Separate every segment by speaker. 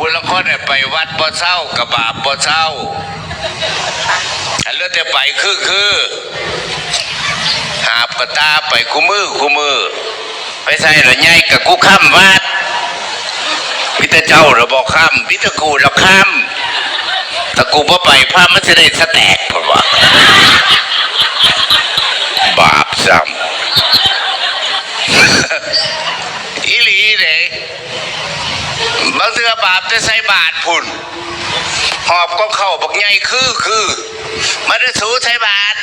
Speaker 1: ผู้ละคนเนี่ยไปวัดบ่เศร้ากับบาปบ่เศร้าอันเลือดแต่ไปคือคือหาบกระตาไปคู่มือคู่มือ ไปใส่ละใหญ่กับกูข้ามวัดพิตาเจ้าเราบอกข้ามพิตากูเราข้ามถ้ากูบ่ไปพามันจะได้สแตกเพราะว่าบาปซ้ำ อีหลีเด้บาง เทือบาปจะใส่บาทพุ่น หอบก็เข้าบักใหญ่คือคือ มาเด้อสูใส่บาท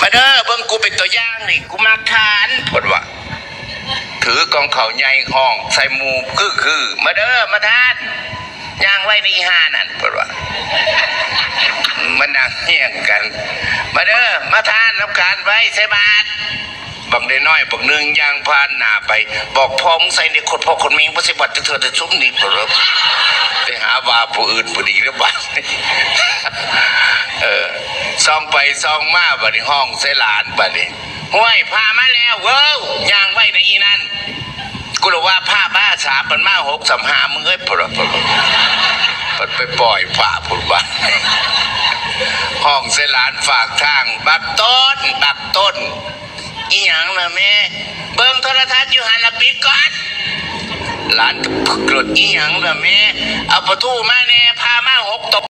Speaker 1: มาเด้อเบิ่งกูเป็นตัวอย่างนี่กูมาทานผลว่าถือกองเขาใหญ่ห้องใส่หมูคือคือ มาเด้อมาทานย่างไว้ในห้านั่นผลว่ามันนั่งเฮี้ยงกัน มาเด้อมาทานน้ำการไว้ใส่บาท บักได้น้อยบักหนึงย่างพานหน้าไป บอกพ่อมึงใส่ในคนพ่อคนมิงพระสิบัติเธอจะชุ่มนี่เปล่าไปหาว่าผู้อื่นผู้ดีหรือเปล่าเออซองไปซองมาบัดนี้ห้องใส่หลานบัดนี้ห้วยพามาแล้วเว้ยย่างไว้ในอีนั่นกูรู้ว่าผ้าบ้าสามันมาหกสามหามึงเอ้ยปลดปลดมันไปปล่อยฝ่าผุดว่าห้องเสยหลานฝากทาง บักต้น บักต้น อีหยังล่ะแม่ เบิ่งโทรทัศน์อยู่หันละปิดก่อนหลานก็พึกรถอีหยังล่ะแม่ เอาประตูมาแน่พามาหกตก